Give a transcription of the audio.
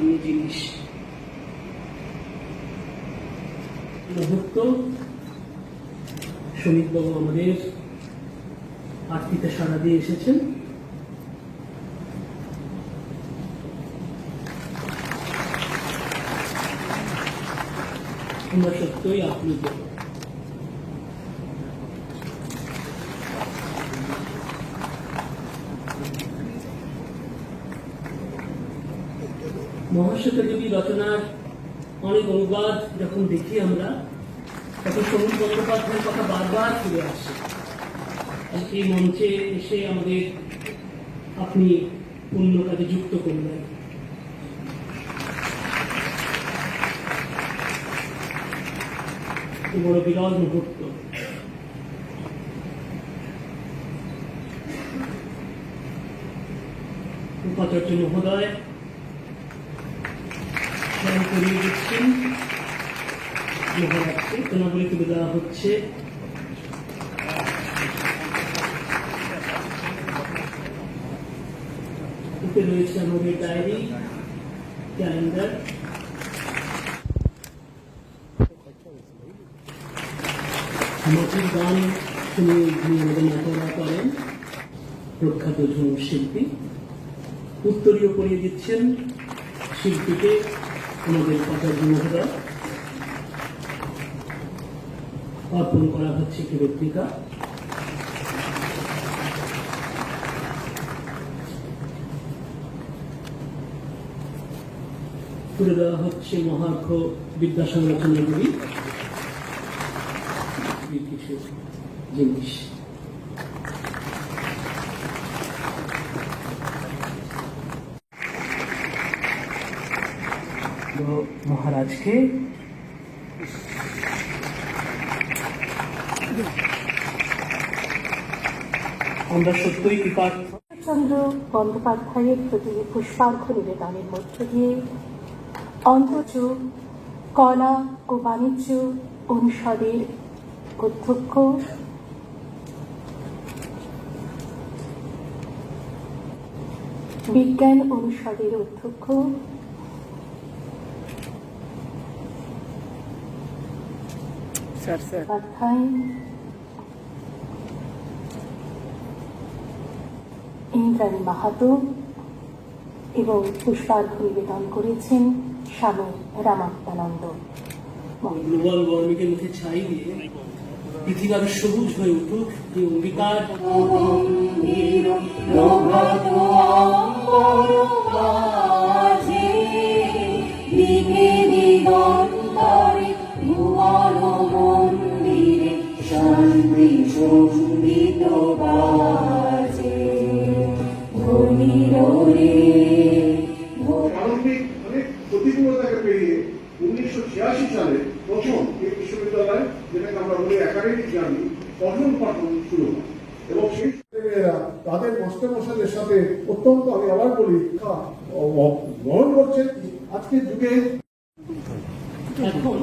দামি জিনিস। মুহূর্ত শ্রমিকবাবু আমাদের আরতিতে সাড়া দিয়ে এসেছেন। আমরা সত্যই আপ্লুত। মহাশ্বেতা দেবী রচনার অনেক অনুবাদ যখন দেখি আমরা, তখন সমুদ্র বন্দ্যোপাধ্যায়ের কথা বারবার ফিরে আসে। এই মঞ্চে এসে আমাদের আপনি অন্য কাজে যুক্ত করলেন। বড় বিরল মুহূর্ত। উপাচার্য মহোদয় হচ্ছে। রয়েছে আমাদের ডায়েরি গান শুনে যিনি করেন প্রখ্যাত ঝুম শিল্পী। উত্তরীয় করিয়ে দিচ্ছেন শিল্পীকে আমাদের উপাচার্য মহোদয় অর্পণ করা হচ্ছে তুলে দেওয়া হচ্ছে মহার্ঘ বিদ্যা সংরচনাগুলি কিছু জিনিস। তো মহারাজকে আমরা সত্যই কৃপার্থ চন্দ্র বন্দ্যোপাধ্যায়ের প্রতি পুষ্পার্ঘ নিবেদনের মধ্য দিয়ে অন্তচ কলা ও বাণিজ্য অনুষদের অধ্যক্ষ বিজ্ঞান অনুষদের অধ্যক্ষ উপাধ্যায় ইন্দ্রাণী মাহাতো এবং পুষ্পার্ঘ নিবেদন করেছেন স্বামী রামাত্মানন্দ। গ্লোবাল মুখে ছাই দিয়ে পৃথিবী আরও সবুজ হয়ে উঠুক এই অঙ্গীকার প্রারম্ভিক অনেক প্রতিকূলতাকে পেরিয়ে উনিশশো ছিয়াশি সালে প্রথম এই বিশ্ববিদ্যালয় যেটাকে আমরা বলি একাডেমিক জার্নি পঠন পাঠন শুরু হয়। এবং সেই তাদের মাস্টারমশাইদের সাথে অত্যন্ত আমি আবার বলি গ্রহণ করছেন। আজকের যুগে এখন